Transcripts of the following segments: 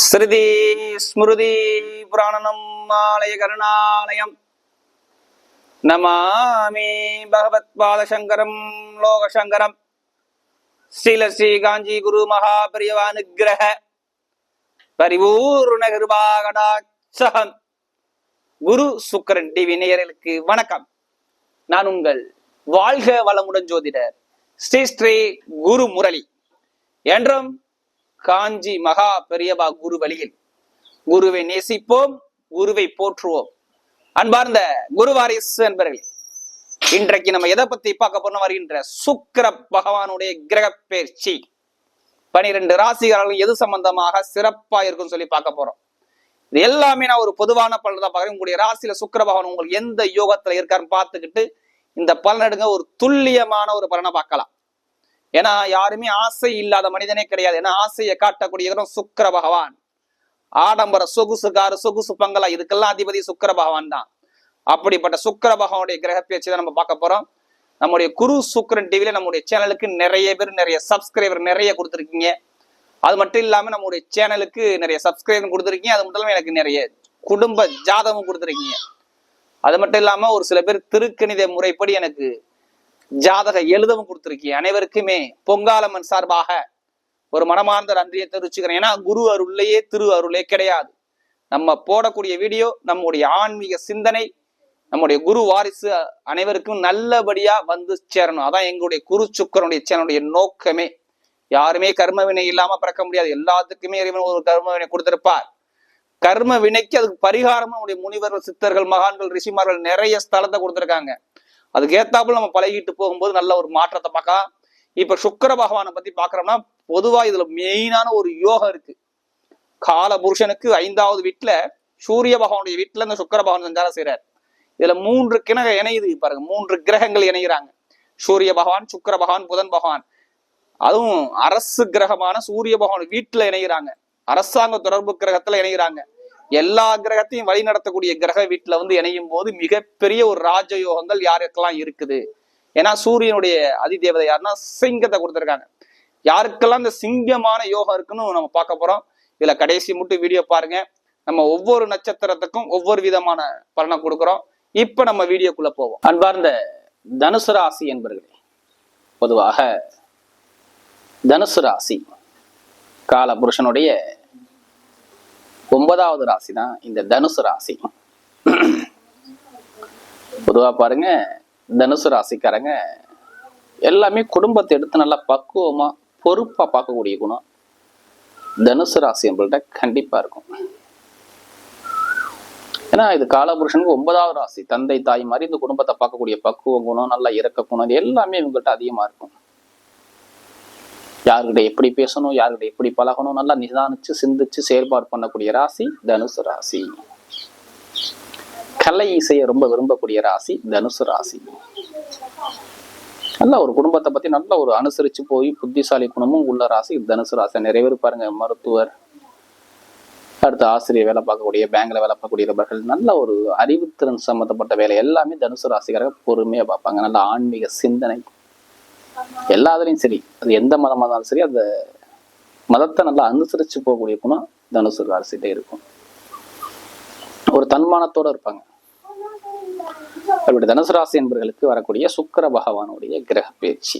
ஸ்ருதி ஸ்மிருதி புராணனம் ஆலய கருணாலயம். நமாமி பகவத் பாலசங்கரம் லோகசங்கரம். ஸ்ரீல ஸ்ரீ காஞ்சி குரு மகாபிரியவானுகிரக பரிபூர்ண கிருபாகடாட்சகம். குரு சுக்கரன் டிவி நேயர்களுக்கு வணக்கம். நான் உங்கள் வாழ்க வளமுடன் ஜோதிடர் ஸ்ரீ ஸ்ரீ குரு முரளி. என்றும் காஞ்சி மகா பெரியபா குரு வழியில். குருவை நேசிப்போம் குருவை போற்றுவோம். அன்பார்ந்த குரு வாரிசு என்பர்களே இன்றைக்கு நம்ம எதை பத்தி பார்க்க போறோம் வருகின்ற சுக்கர பகவானுடைய கிரக பயிற்சி. பனிரெண்டு ராசிகாரர்கள் எது சம்பந்தமாக சிறப்பா இருக்கும்னு சொல்லி பார்க்க போறோம். இது எல்லாமே நான் ஒரு பொதுவான பலன் தான் பார்க்குறேன். உங்களுடைய ராசியில சுக்கர பகவான் உங்களுக்கு எந்த யோகத்துல இருக்காருன்னு பார்த்துக்கிட்டு இந்த பலன் எடுங்க. ஒரு துல்லியமான ஒரு பலனை பார்க்கலாம். ஏன்னா யாருமே ஆசை இல்லாத மனிதனே கிடையாது. ஏன்னா ஆசையை காட்டக்கூடிய சுக்கர பகவான். ஆடம்பர சொகுசு காரு சொகுசு பங்களா இதுக்கெல்லாம் அதிபதி சுக்கர பகவான் தான். அப்படிப்பட்ட சுக்கர பகவானுடைய கிரக பேச்சு தான் நம்ம பார்க்க போறோம். நம்முடைய குரு சுக்கரன் டிவியில நம்முடைய சேனலுக்கு நிறைய பேர் நிறைய சப்ஸ்கிரைபர் நிறைய கொடுத்துருக்கீங்க. அது மட்டும் இல்லாம நம்முடைய சேனலுக்கு நிறைய சப்ஸ்கிரைபர் கொடுத்துருக்கீங்க. அது மட்டும் எனக்கு நிறைய குடும்ப ஜாதகம் கொடுத்துருக்கீங்க. அது மட்டும் இல்லாம ஒரு சில பேர் திருக்கணித முறைப்படி எனக்கு ஜாதக எழுதவும் கொடுத்திருக்கீங்க அனைவருக்குமே பொங்காலம்மன் சார்பாக ஒரு மனமார்ந்த நன்றியை தெரிவிச்சுக்கிறேன். ஏன்னா குரு அருள்லையே திரு அருளே கிடையாது. நம்ம போடக்கூடிய வீடியோ நம்முடைய ஆன்மீக சிந்தனை நம்முடைய குரு வாரிசு அனைவருக்கும் நல்லபடியா வந்து சேரணும். அதான் எங்களுடைய குரு சுக்கரனுடைய சேனலுடைய நோக்கமே. யாருமே கர்ம வினை இல்லாம பிறக்க முடியாது. எல்லாத்துக்குமே இறைவன் ஒரு கர்ம வினை கொடுத்திருப்பார். கர்ம வினைக்கு அதுக்கு பரிகாரமா நம்முடைய முனிவர்கள் சித்தர்கள் மகான்கள் ரிஷிமார்கள் நிறைய ஸ்தலத்தை கொடுத்திருக்காங்க. அதுக்கு ஏத்தாப்புல நம்ம பழகிட்டு போகும்போது நல்ல ஒரு மாற்றத்தை பார்க்கலாம். இப்ப சுக்கிர பகவானை பத்தி பாக்குறோம்னா பொதுவா இதுல மெயினான ஒரு யோகம் இருக்கு. கால புருஷனுக்கு ஐந்தாவது வீட்டுல சூரிய பகவானுடைய வீட்டுல இந்த சுக்கிர பகவான் சஞ்சாரம் செய்யறாரு இதுல மூன்று கிணக இணையுது பாருங்க. மூன்று கிரகங்கள் இணைகிறாங்க சூரிய பகவான் சுக்கிர பகவான் புதன் பகவான். அதுவும் அரசு கிரகமான சூரிய பகவான் வீட்டுல இணைகிறாங்க அரசாங்க தொடர்பு கிரகத்துல இணைகிறாங்க எல்லா கிரகத்தையும் வழி நடத்தக்கூடிய கிரக வீட்டுல வந்து இணையும் போது மிகப்பெரிய ஒரு ராஜயோகங்கள் யாருக்கெல்லாம் இருக்குது? ஏன்னா சூரியனுடைய அதிதேவதை யாருன்னா சிங்கத்தை கொடுத்துருக்காங்க. யாருக்கெல்லாம் இந்த சிங்கமான யோகம் இருக்குன்னு நம்ம பார்க்க போறோம். இதுல கடைசி மட்டும் வீடியோ பாருங்க. நம்ம ஒவ்வொரு நட்சத்திரத்துக்கும் ஒவ்வொரு விதமான பலனை கொடுக்குறோம். இப்ப நம்ம வீடியோக்குள்ள போவோம். அன்பார்ந்த தனுசு ராசி என்பர்களே பொதுவாக தனுசு ராசி கால புருஷனுடைய ஒன்பதாவது ராசி தான் இந்த தனுசு ராசி. பொதுவா பாருங்க தனுசு ராசிக்காரங்க எல்லாமே குடும்பத்தை எடுத்து நல்லா பக்குவமா பொறுப்பா பார்க்கக்கூடிய குணம் தனுசு ராசி என்பள்கிட்ட கண்டிப்பா இருக்கும். ஏன்னா இது காலபுருஷனுக்கு ஒன்பதாவது ராசி. தந்தை தாய் மாதிரி இந்த குடும்பத்தை பார்க்கக்கூடிய பக்குவ குணம் நல்லா இறக்க குணம் இது எல்லாமே இவங்கள்ட்ட அதிகமா இருக்கும். யாருக்கிட்ட எப்படி பேசணும் யாருக்கிட்ட எப்படி பழகணும் நல்லா நிதானிச்சு சிந்திச்சு செயல்பாடு பண்ணக்கூடிய ராசி தனுசு ராசி. கலை இசையை ரொம்ப விரும்பக்கூடிய ராசி தனுசு ராசி. நல்ல ஒரு குடும்பத்தை பத்தி நல்ல ஒரு அனுசரிச்சு போய் புத்திசாலி குணமும் உள்ள ராசி தனுசு ராசி. நிறைய பேர் பாருங்க மருத்துவர் அடுத்து ஆசிரியர் வேலை பார்க்கக்கூடிய பேங்க்ல வேலை பார்க்கக்கூடிய நபர்கள் நல்ல ஒரு அறிவுத்திறன் சம்பந்தப்பட்ட வேலை எல்லாமே தனுசு ராசிக்காரங்க பொறுமையா பார்ப்பாங்க. நல்ல ஆன்மீக சிந்தனை எல்லாத்துலயும் சரி. அது எந்த மதமா இருந்தாலும் சரி அந்த மதத்தை நல்லா அனுசரிச்சு போகக்கூடிய குணம் தனுசு ராசிட்டே இருக்கும். ஒரு தன்மானத்தோட இருப்பாங்க. அப்படி தனுசு ராசி என்பவர்களுக்கு வரக்கூடிய சுக்கிர பகவானுடைய கிரக பேச்சு.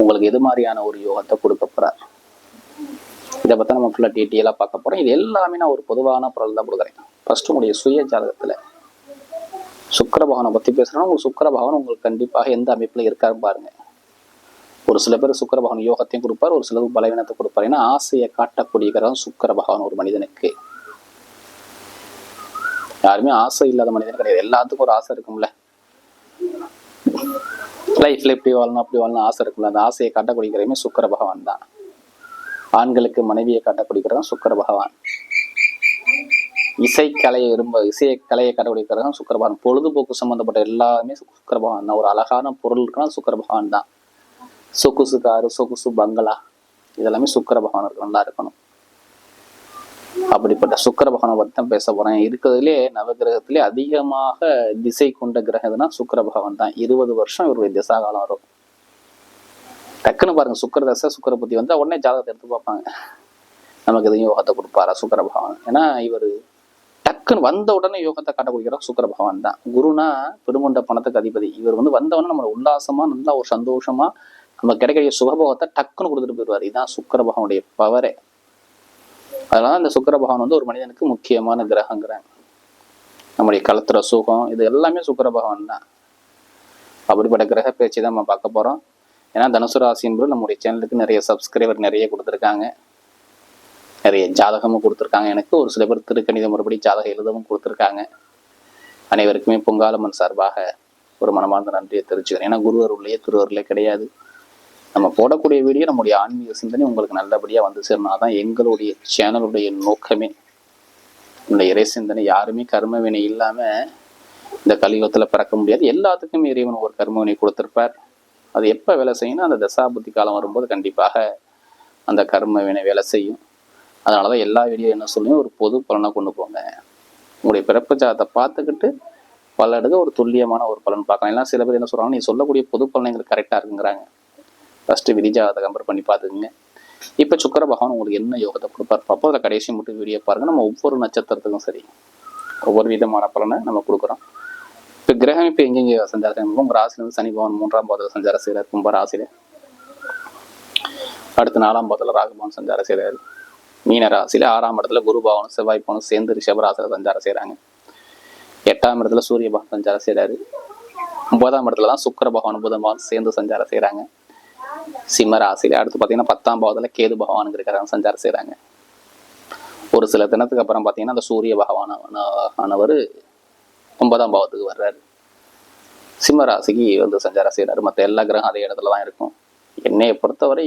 உங்களுக்கு எது மாதிரியான ஒரு யோகத்தை கொடுக்க போறார்? இதை பத்தி நம்ம ஃபுல்லாக டீட்டெயிலாக பார்க்க போகிறோம் இது எல்லாமே நான் ஒரு பொதுவான பொருள் தான் கொடுக்குறேன். ஃபர்ஸ்ட் உங்களுடைய சுய ஜாதகத்தில் சுக்கர பகவானை பத்தி பேசுகிறோன்னா உங்களுக்கு சுக்கர பகவான் உங்களுக்கு கண்டிப்பாக எந்த அமைப்புல இருக்காரு பாருங்க. ஒரு சில பேர் சுக்கர பகவான் யோகத்தையும் கொடுப்பார் ஒரு சிலருக்கு பலவீனத்தை கொடுப்பார். ஏன்னா ஆசையை காட்டக்கூடிய கிரகம் பகவான் ஒரு மனிதனுக்கு. யாருமே ஆசை இல்லாத மனிதன் கிடையாது. எல்லாத்துக்கும் ஒரு ஆசை இருக்கும்ல. லைஃப்ல இப்படி வாழணும் அப்படி வாழணும் ஆசை இருக்கும்ல. அந்த ஆசையை காட்டக்கூடிய கிரகமே பகவான் தான். ஆண்களுக்கு மனைவியை காட்டக்கூடிய கிரகம் சுக்கர பகவான் இசைக்கலையை விரும்ப இசையை கலையை காட்டக்கூடிய பகவான் பொழுதுபோக்கு சம்பந்தப்பட்ட எல்லாமே சுக்கிர பகவான் தான். ஒரு அழகான பொருள் இருக்குன்னா சுக்கிர பகவான் தான். சொகுசு காரு சொகுசு பங்களா இதெல்லாமே சுக்கர பகவான் இருக்கு நல்லா இருக்கணும். அப்படிப்பட்ட சுக்கிர பகவானை தான் பேச போறேன். இருக்கிறதுலே நவகிரகத்திலே அதிகமாக திசை கொண்ட கிரகம்னா எதுனா பகவான் தான். இருபது வருஷம் இவருடைய திசா காலம் வரும். டக்குன்னு பாருங்க சுக்கிர தசை சுக்கிர புத்தி வந்து உடனே ஜாதகத்தை எடுத்து பார்ப்பாங்க. நமக்கு எதுவும் யோகத்தை கொடுப்பாரா சுக்கர பகவான் ஏன்னா இவர் டக்குன்னு வந்த உடனே யோகத்தை காட்டக்கூடியவர் சுக்கர பகவான் தான். குருனா பெருமுண்ட பணத்துக்கு அதிபதி. இவர் வந்து வந்தவொடனே நம்மளை உல்லாசமா நல்லா ஒரு சந்தோஷமா நம்ம கிடைக்கிற சுகபோகத்தை டக்குன்னு கொடுத்துட்டு போயிடுவார். இதுதான் சுக்கர பகவானுடைய பவரே அதனால இந்த சுக்கர பகவான் வந்து ஒரு மனிதனுக்கு முக்கியமான கிரகங்கிறாங்க நம்முடைய களத்துற சுகம் இது எல்லாமே சுக்கர பகவான் தான். அப்படிப்பட்ட கிரக பேச்சு தான் நம்ம பார்க்க போறோம். ஏன்னா தனுசு ராசி என்பது நம்முடைய சேனலுக்கு நிறைய சப்ஸ்கிரைபர் நிறைய கொடுத்துருக்காங்க. நிறைய ஜாதகமும் கொடுத்துருக்காங்க. எனக்கு ஒரு சில பேர் திருக்கணித முறைப்படி ஜாதகம் எழுதவும் கொடுத்துருக்காங்க. அனைவருக்குமே பொங்காலம்மன் சார்பாக ஒரு மனமார்ந்த நன்றியை தெரிவிச்சுக்கிறேன். ஏன்னா குரு திருவருளே கிடையாது. நம்ம போடக்கூடிய வீடியோ நம்முடைய ஆன்மீக சிந்தனை உங்களுக்கு நல்லபடியாக வந்து சேரணும். அதான் எங்களுடைய சேனலுடைய நோக்கமே. இந்த இறை சிந்தனை யாருமே கர்மவினை இல்லாமல் இந்த கலியுகத்தில் பிறக்க முடியாது. எல்லாத்துக்குமே இறைவன் ஒரு கர்மவினை கொடுத்துருப்பார். அது எப்போ வேலை செய்யணும் அந்த தசாபுத்தி காலம் வரும்போது கண்டிப்பாக அந்த கர்மவினை வேலை செய்யும். அதனால தான் எல்லா வீடியோ என்ன சொல்லியும் ஒரு பொது பலனை கொண்டு போங்க. உங்களுடைய பிறப்பு ஜாதத்தை பார்த்துக்கிட்டு பல இடத்துல ஒரு துல்லியமான ஒரு பலன் பார்க்கலாம். எல்லாம் சில பேர் என்ன சொல்கிறாங்க நீ சொல்லக்கூடிய பொது பலன் எங்களுக்கு கரெக்டாக இருக்குங்கிறாங்க. ஃபஸ்ட்டு விதி ஜாதத்தை கம்பேர் பண்ணி பார்த்துக்குங்க. இப்போ சுக்கர பகவான் உங்களுக்கு என்ன யோகத்தை கொடுப்பார் பார்ப்போம். அதில் கடைசி மட்டும் வீடியோ பாருங்க. நம்ம ஒவ்வொரு நட்சத்திரத்துக்கும் சரி. ஒவ்வொரு விதமான பலனை நம்ம கொடுக்குறோம். இப்போ கிரகம் இப்போ எங்கெங்கே சஞ்சாரம் செய்யும் உங்கள் ராசிலேருந்து சனி பகவான் மூன்றாம் பாதத்தில் சஞ்சாரம் செய்கிறார் கும்ப ராசியில். அடுத்து நாலாம் பாதத்தில் ராகுபவன் சஞ்சாரம் செய்கிறார் மீனராசியில் ஆறாம் இடத்துல குரு பவனும் செவ்வாய் பவனும் சேர்ந்து ரிஷபராசியில் சஞ்சாரம் செய்கிறாங்க எட்டாம் இடத்துல சூரிய பகவான் சஞ்சாரம் செய்கிறாரு ஒன்பதாம் இடத்துல தான் சுக்கர பகவான் புதன் பகவான் சேர்ந்து சஞ்சாரம் செய்கிறாங்க சிம்மராசியில் அடுத்து பார்த்தீங்கன்னா பத்தாம் பாவத்தில் கேது பகவான் இருக்கிறாங்க சஞ்சாரம் செய்கிறாங்க ஒரு சில தினத்துக்கு அப்புறம் பார்த்தீங்கன்னா அந்த சூரிய பகவான் ஆனவர் ஒன்பதாம் பாவத்துக்கு வர்றாரு. சிம்ம ராசிக்கு வந்து சஞ்சாரம் செய்கிறாரு மற்ற எல்லா கிரகம் அதே இடத்துல தான் இருக்கும். என்னையை பொறுத்தவரை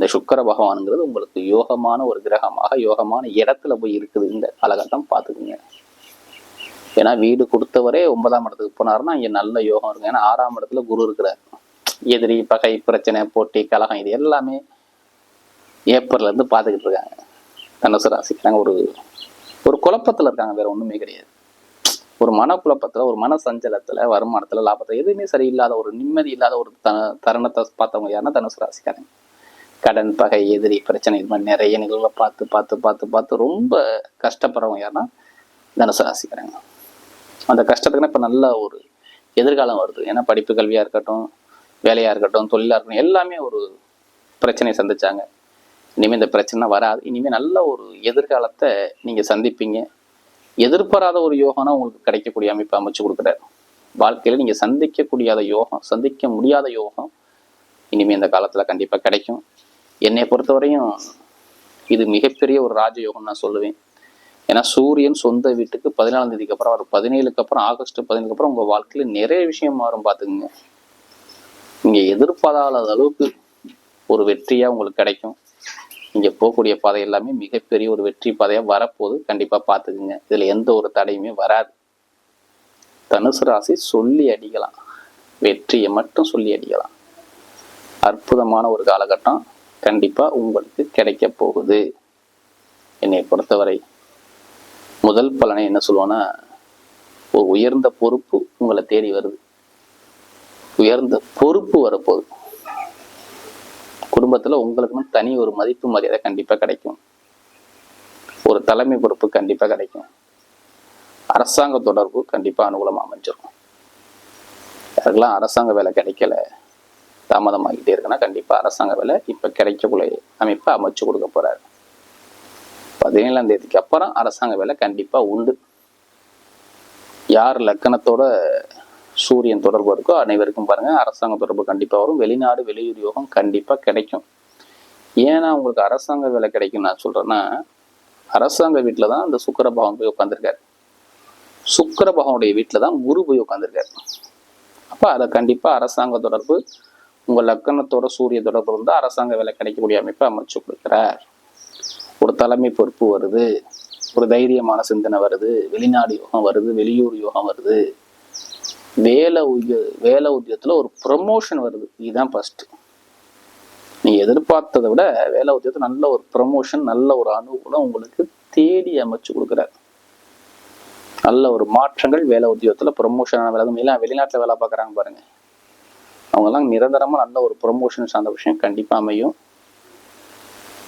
இந்த சுக்கர பகவானுங்கிறது உங்களுக்கு யோகமான ஒரு கிரகமாக யோகமான இடத்துல போய் இருக்குது இந்த காலகட்டம் பார்த்துக்குங்க. ஏன்னா வீடு கொடுத்தவரே ஒன்பதாம் இடத்துக்கு போனாருன்னா இங்கே நல்ல யோகம் இருக்கும். ஏன்னா ஆறாம் இடத்துல குரு இருக்கிறார். எதிரி பகை பிரச்சனை போட்டி கலகம் இது எல்லாமே ஏப்ரல்லேருந்து பார்த்துக்கிட்டு இருக்காங்க. தனுசு ராசிக்காங்க ஒரு ஒரு குழப்பத்துல இருக்காங்க. வேற ஒண்ணுமே கிடையாது. ஒரு மனக்குழப்பத்தில் ஒரு மன சஞ்சலத்துல வருமானத்துல லாபத்துல எதுவுமே சரியில்லாத ஒரு நிம்மதி இல்லாத ஒரு த தருணத்தை பார்த்தவங்க யாருன்னா தனுசு ராசிக்காரங்க. கடன் பகை எதிரி பிரச்சனை இது மாதிரி நிறைய நிகழ்வை பார்த்து பார்த்து பார்த்து பார்த்து ரொம்ப கஷ்டப்படுறவங்க யாருன்னா தனுசு ராசிக்காரங்க. அந்த கஷ்டத்துக்குன்னா இப்போ நல்ல ஒரு எதிர்காலம் வருது. ஏன்னா படிப்பு கல்வியாக இருக்கட்டும் வேலையாக இருக்கட்டும் தொழிலாக இருக்கட்டும் எல்லாமே ஒரு பிரச்சனையை சந்திச்சாங்க. இனிமேல் இந்த பிரச்சனை வராது. இனிமேல் நல்ல ஒரு எதிர்காலத்தை நீங்கள் சந்திப்பீங்க. எதிர்பாராத ஒரு யோகம்னா உங்களுக்கு கிடைக்கக்கூடிய அமைப்பு அமைச்சு கொடுக்குறாரு. வாழ்க்கையில் நீங்கள் சந்திக்கக்கூடியாத யோகம் சந்திக்க முடியாத யோகம் இனிமேல் இந்த காலத்தில் கண்டிப்பாக கிடைக்கும். என்னை பொறுத்தவரையும் இது மிகப்பெரிய ஒரு ராஜயோகம் நான் சொல்லுவேன். ஏன்னா சூரியன் சொந்த வீட்டுக்கு பதினாலாம் தேதிக்கு அப்புறம் அவர் பதினேழுக்கு அப்புறம் ஆகஸ்ட் பதினேழுக்கு அப்புறம் உங்கள் வாழ்க்கையில் நிறைய விஷயம் மாறும் பார்த்துக்குங்க. நீங்கள் எதிர்பாராத அளவுக்கு ஒரு வெற்றியாக உங்களுக்கு கிடைக்கும். நீங்கள் போகக்கூடிய பாதை எல்லாமே மிகப்பெரிய ஒரு வெற்றி பாதையாக வரப்போகுது. கண்டிப்பாக பார்த்துக்குங்க. இதில் எந்த ஒரு தடையுமே வராது. தனுசு ராசி சொல்லி அடிக்கலாம். வெற்றியை மட்டும் சொல்லி அடிக்கலாம். அற்புதமான ஒரு காலகட்டம். கண்டிப்பாக உங்களுக்கு கிடைக்க போகுது. என்னை பொறுத்தவரை முதல் பலனை என்ன சொல்லுவோன்னா ஒரு உயர்ந்த பொறுப்பு உங்களை தேடி வருது. உயர்ந்த பொறுப்பு வரப்போகுது. குடும்பத்தில் உங்களுக்குன்னு தனி ஒரு மதிப்பு மரியாதை கண்டிப்பாக கிடைக்கும். ஒரு தலைமை பொறுப்பு கண்டிப்பாக கிடைக்கும். அரசாங்க தொடர்பு கண்டிப்பாக அனுகூலமாக அமைஞ்சிரும் யாருக்கெல்லாம் அரசாங்க வேலை கிடைக்கல தாமதமாகிட்டே இருக்குன்னா கண்டிப்பா அரசாங்க வேலை இப்ப கிடைக்கக்கூடிய அமைப்பை அமைச்சு கொடுக்க போறாரு. பதினேழாம் தேதிக்கு அப்புறம் அரசாங்க வேலை கண்டிப்பா உண்டு. யார் லக்கணத்தோட சூரியன் தொடர்பு இருக்கோ அனைவருக்கும் பாருங்க அரசாங்க தொடர்பு கண்டிப்பா வரும். வெளிநாடு வெளியூர் யோகம் கண்டிப்பா கிடைக்கும். ஏன்னா உங்களுக்கு அரசாங்க வேலை கிடைக்கும் நான் சொல்றேன்னா அரசாங்க வீட்டில் தான் அந்த சுக்கர பகவான் போய் உட்காந்துருக்காரு சுக்கர பகவானுடைய வீட்டில் தான் குரு போய் உட்காந்துருக்காரு அப்ப அதை கண்டிப்பா அரசாங்க தொடர்பு உங்கள் லக்கணத்தோட சூரிய தொடர்பு இருந்தால் அரசாங்க வேலை கிடைக்கக்கூடிய அமைப்பை அமைச்சு கொடுக்குறார். ஒரு தலைமை பொறுப்பு வருது. ஒரு தைரியமான சிந்தனை வருது. வெளிநாடு யோகம் வருது. வெளியூர் யோகம் வருது. வேலை உய வேலை உத்தியத்தில் ஒரு ப்ரமோஷன் வருது. இதுதான் ஃபஸ்ட்டு நீ எதிர்பார்த்ததை விட வேலை உத்தியத்தில் நல்ல ஒரு ப்ரமோஷன் நல்ல ஒரு அனுகூலம் உங்களுக்கு தேடி அமைச்சு கொடுக்குறாரு. நல்ல ஒரு மாற்றங்கள் வேலை உத்தியோகத்தில் ப்ரொமோஷனான வேலை. எல்லாம் வெளிநாட்டில் வேலை பார்க்குறாங்க பாருங்க. அவங்கெல்லாம் நிரந்தரமாக நல்ல ஒரு ப்ரொமோஷன் சார்ந்த விஷயம் கண்டிப்பாக அமையும்.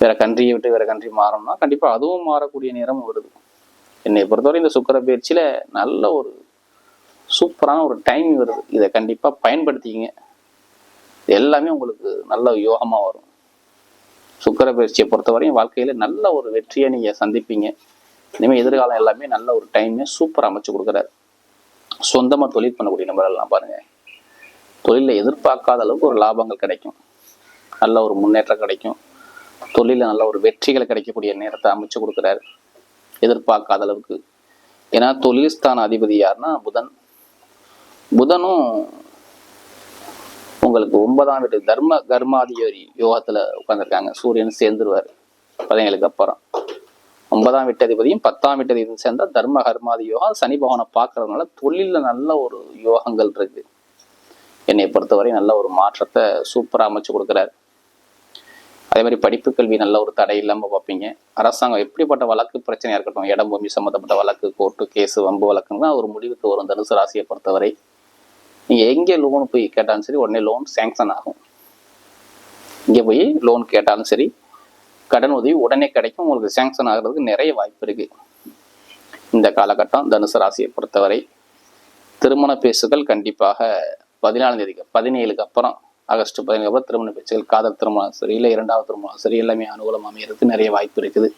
வேற கண்ட்ரியை விட்டு வேற கண்ட்ரி மாறணும்னா கண்டிப்பாக அதுவும் மாறக்கூடிய நேரம் வருது. என்னை பொறுத்தவரை இந்த சுக்கர பயிற்சியில் நல்ல ஒரு சூப்பரான ஒரு டைம் வருது. இதை கண்டிப்பாக பயன்படுத்திக்கிங்க. எல்லாமே உங்களுக்கு நல்ல யோகமாக வரும். சுக்கர பயிற்சியை பொறுத்தவரையும் வாழ்க்கையில் நல்ல ஒரு வெற்றியை நீங்கள் சந்திப்பீங்க. இனிமேல் எதிர்காலம் எல்லாமே நல்ல ஒரு டைமே சூப்பராக அமைச்சு கொடுக்குறாரு. சொந்தமாக தொழில் பண்ணக்கூடிய நபர்கள்லாம் பாருங்கள் தொழிலில் எதிர்பார்க்காத அளவுக்கு ஒரு லாபங்கள் கிடைக்கும். நல்ல ஒரு முன்னேற்றம் கிடைக்கும். தொழிலில் நல்ல ஒரு வெற்றிகள் கிடைக்கக்கூடிய நேரத்தை அமைச்சு கொடுக்குறாரு. எதிர்பார்க்காத அளவுக்கு. ஏன்னா தொழில் ஸ்தான அதிபதி யாருன்னா புதன். புதனும் உங்களுக்கு ஒன்பதாம் வீட்டு தர்ம கர்மாதியோரி யோகத்தில் உட்காந்துருக்காங்க சூரியன் சேர்ந்துருவாரு. பதினேழுக்கு அப்புறம். ஒன்பதாம் வீட்டதிபதியும் பத்தாம் வீட்டதிபதியும் சேர்ந்தால் தர்ம கர்மாதி யோகம் சனி பகவானை பார்க்கறதுனால தொழிலில் நல்ல ஒரு யோகங்கள் இருக்குது என்னை பொறுத்தவரை நல்ல ஒரு மாற்றத்தை சூப்பராக அமைச்சு கொடுக்குறாரு. அதே மாதிரி படிப்பு கல்வி நல்ல ஒரு தடை இல்லாமல் பார்ப்பீங்க. அரசாங்கம் எப்படிப்பட்ட வழக்கு பிரச்சனையாக இருக்கட்டும் இடம் பூமி சம்மந்தப்பட்ட வழக்கு கோர்ட்டு கேஸ் வம்பு வழக்குன்னா ஒரு முடிவுக்கு வரும் தனுசு ராசியை பொறுத்தவரை. நீங்கள் எங்கே லோன் போய் கேட்டாலும் சரி உடனே லோன் சேங்ஷன் ஆகும். இங்கே போய் லோன் கேட்டாலும் சரி கடன் உதவி உடனே கிடைக்கும். உங்களுக்கு சேங்ஷன் ஆகிறதுக்கு நிறைய வாய்ப்பு இருக்குது இந்த காலகட்டம் தனுசு ராசியை பொறுத்தவரை. திருமண பேசுகள் கண்டிப்பாக பதினாலாம் தேதிக்கு பதினேழுக்கு அப்புறம் ஆகஸ்ட் பதினேழு அப்புறம் திருமண பேச்சுகள் காதல் திருமணம் சரி இல்லை இரண்டாவது திருமணம் சரி எல்லாமே அனுகூலம் அமையறதுக்கு நிறைய வாய்ப்பு இருக்குது.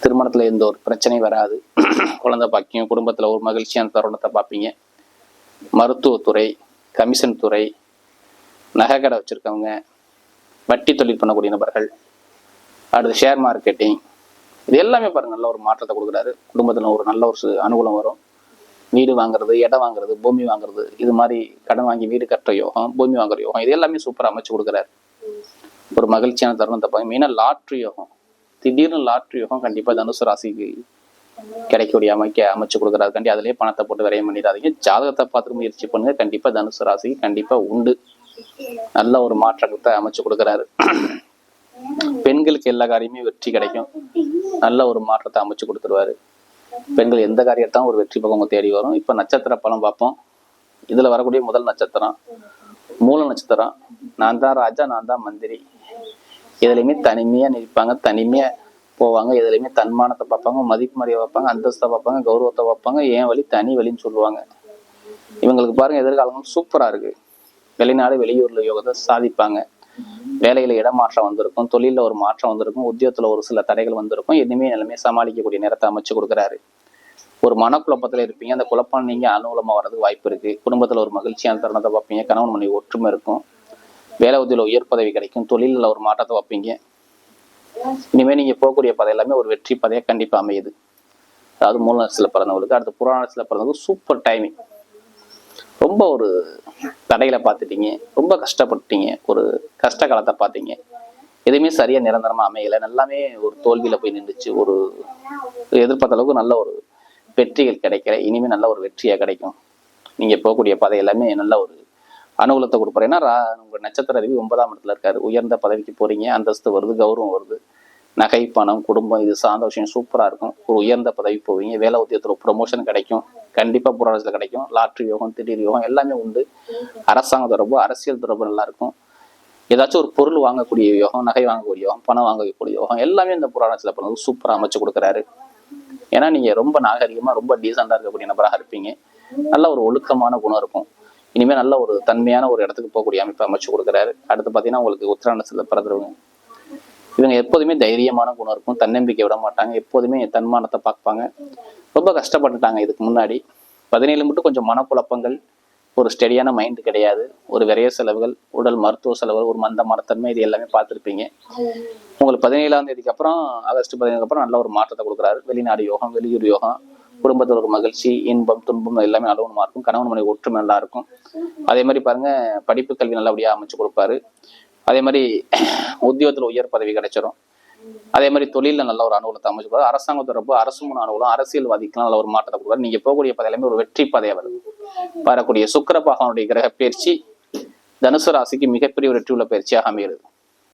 திருமணத்தில் எந்த ஒரு பிரச்சனையும் வராது. குழந்தை பாக்கியம் குடும்பத்தில் ஒரு மகிழ்ச்சியான தருணத்தை பார்ப்பீங்க. மருத்துவத்துறை கமிஷன் துறை நகைக்கடை வச்சுருக்கவங்க வட்டி தொழில் பண்ணக்கூடிய நபர்கள் அடுத்து ஷேர் மார்க்கெட்டிங் இது எல்லாமே பாருங்கள் நல்ல ஒரு மாற்றத்தை கொடுக்குறாரு. குடும்பத்தில் ஒரு நல்ல ஒரு சு- அனுகூலம் வரும். வீடு வாங்குறது இடம் வாங்குறது பூமி வாங்குறது இது மாதிரி கடன் வாங்கி வீடு கட்டுற யோகம் பூமி வாங்குற யோகம் இது எல்லாமே சூப்பராக அமைச்சு கொடுக்குறாரு. ஒரு மகிழ்ச்சியான தருணத்தை தப்பாங்க மெயினாக லாட்ரி யோகம். திடீர்னு லாட்ரி யோகம் கண்டிப்பாக தனுசு ராசிக்கு கிடைக்கக்கூடிய அமைக்க அமைச்சு கொடுக்குறாரு கண்டி அதிலே பணத்தை போட்டு விரையம் பண்ணிடாதீங்க. ஜாதகத்தை பார்த்துட்டு முயற்சி பண்ணுங்க. கண்டிப்பாக தனுசு ராசிக்கு கண்டிப்பாக உண்டு. நல்ல ஒரு மாற்றத்தை அமைச்சு கொடுக்குறாரு. பெண்களுக்கு எல்லா காரியமே வெற்றி கிடைக்கும். நல்ல ஒரு மாற்றத்தை அமைச்சு கொடுத்துருவாரு. பெண்கள் எந்த காரியத்தான் ஒரு வெற்றி பக்கம் தேடி வரும். இப்போ நட்சத்திர பலம் பார்ப்போம். இதில் வரக்கூடிய முதல் நட்சத்திரம் மூல நட்சத்திரம். நான் தான் ராஜா நான் தான் மந்திரி. எதுலையுமே தனிமையாக நிற்பாங்க தனிமையாக போவாங்க. எதுலையுமே தன்மானத்தை பார்ப்பாங்க மதிப்பு மரியாதை பார்ப்பாங்க அந்தஸ்தை பார்ப்பாங்க கௌரவத்தை பார்ப்பாங்க. ஏன் வழி? தனி வழின்னு சொல்லுவாங்க. இவங்களுக்கு பாருங்க எதிர்காலங்கள் சூப்பராக இருக்குது வெளிநாடு வெளியூரில் யோகத்தை சாதிப்பாங்க. வேலையில இடமாற்றம் வந்திருக்கும் தொழில ஒரு மாற்றம் வந்திருக்கும் உத்தியோகத்துல ஒரு சில தடைகள் வந்திருக்கும் இனிமே நிலைமையை சமாளிக்கக்கூடிய நேரத்தை அமைச்சு கொடுக்குறாரு. ஒரு மனக்குழப்பத்துல இருப்பீங்க அந்த குழப்பம் நீங்க அனுகூலமா வர்றதுக்கு வாய்ப்பு இருக்கு. குடும்பத்துல ஒரு மகிழ்ச்சியான தருணத்தை பார்ப்பீங்க கணவன் மனைவி ஒற்றுமை இருக்கும். வேலை உதவியில உயர் பதவி கிடைக்கும் தொழிலில் ஒரு மாற்றத்தை வைப்பீங்க. இனிமே நீங்க போகக்கூடிய பதவி எல்லாமே ஒரு வெற்றி பதையா கண்டிப்பா அமையுது. அதாவது மூல நட்சத்திரத்துல பிறந்தவங்களுக்கு அடுத்து புறாண நட்சத்திரத்துல பிறந்தவங்களுக்கு சூப்பர் டைமிங் ரொம்ப ஒரு தடையில பார்த்துட்டீங்க. ரொம்ப கஷ்டப்பட்டீங்க. ஒரு கஷ்ட காலத்தை பார்த்தீங்க எதுவுமே சரியா நிரந்தரமா அமையலை. எல்லாமே ஒரு தோல்வியில போய் நின்றுச்சு. ஒரு எதிர்பார்த்த அளவுக்கு நல்ல ஒரு வெற்றிகள் கிடைக்கல. இனிமே நல்ல ஒரு வெற்றியா கிடைக்கும். நீங்க போகக்கூடிய பாதை எல்லாமே நல்ல ஒரு அனுகூலத்தை கொடுப்பாரு ஏன்னா ரா- உங்க நட்சத்திர அறிவி ஒன்பதாம் இடத்துல இருக்காரு. உயர்ந்த பதவிக்கு போறீங்க. அந்தஸ்து வருது கௌரவம் வருது. நகை பணம் குடும்பம் இது சார்ந்த விஷயம் சூப்பராக இருக்கும். ஒரு உயர்ந்த பதவி போவீங்க வேலை உத்தியத்தில் ப்ரொமோஷன் கிடைக்கும். கண்டிப்பாக புராணத்தில் கிடைக்கும். லாட்ரி யோகம் திடீர் யோகம் எல்லாமே உண்டு. அரசாங்க தொடர்பு அரசியல் தொடர்பு நல்லாயிருக்கும் ஏதாச்சும் ஒரு பொருள் வாங்கக்கூடிய யோகம் நகை வாங்கக்கூடிய யோகம் பணம் வாங்கக்கூடிய யோகம் எல்லாமே இந்த புராணத்தில் பண்ணுறது சூப்பராக அமைச்சு கொடுக்குறாரு. ஏன்னா நீங்கள் ரொம்ப நாகரிகமாக ரொம்ப டீசெண்டாக இருக்கக்கூடிய நபராக இருப்பீங்க. நல்ல ஒரு ஒழுக்கமான குணம் இருக்கும். இனிமேல் நல்ல ஒரு தன்மையான ஒரு இடத்துக்கு போகக்கூடிய அமைப்பை அமைச்சு கொடுக்குறாரு. அடுத்து பார்த்தீங்கன்னா உங்களுக்கு உத்திராண்டத்துல பிறந்தவங்க. இவங்க எப்போதுமே தைரியமான குணம் இருக்கும். தன்னம்பிக்கை விட மாட்டாங்க. எப்போதுமே தன்மானத்தை பார்ப்பாங்க. ரொம்ப கஷ்டப்பட்டுட்டாங்க இதுக்கு முன்னாடி. பதினேழு மட்டும் கொஞ்சம் மனக்குழப்பங்கள். ஒரு ஸ்டெடியான மைண்ட் கிடையாது. ஒரு விரைய செலவுகள் உடல் மருத்துவ செலவுகள் ஒரு மந்த மனத்தன்மை இது எல்லாமே பார்த்துருப்பீங்க. உங்களுக்கு பதினேழாம் தேதிக்கு அப்புறம் ஆகஸ்ட் பதினேழுக்கு அப்புறம் நல்ல ஒரு மாற்றத்தை கொடுக்குறாரு. வெளிநாடு யோகம் வெளியூர் யோகம் குடும்பத்தில் ஒரு மகிழ்ச்சி இன்பம் துன்பம் எல்லாமே அலுவலமாக இருக்கும். கணவன் மனைவி ஒற்றுமை நல்லா இருக்கும். அதே மாதிரி பாருங்க படிப்பு கல்வி நல்லபடியாக அமைச்சு கொடுப்பாரு. அதே மாதிரி உத்தியோகத்துல உயர் பதவி கிடைச்சிரும். அதே மாதிரி தொழில நல்ல ஒரு அனுகூலத்தை அமைச்சு கொடுப்பாரு அரசாங்கத்தை ரொம்ப அரசு மூணு அனுகூலம் அரசியல்வாதிக்கெல்லாம் நல்ல ஒரு மாற்றத்தை கொடுக்கும் நீங்க போகக்கூடிய பதவியிலுமே ஒரு வெற்றி பதவியாக வருது வரக்கூடிய சுக்கர பகவானுடைய கிரக பயிற்சி தனுசு ராசிக்கு மிகப்பெரிய ஒரு வெற்றி உள்ள பயிற்சியாக அமைகிறது.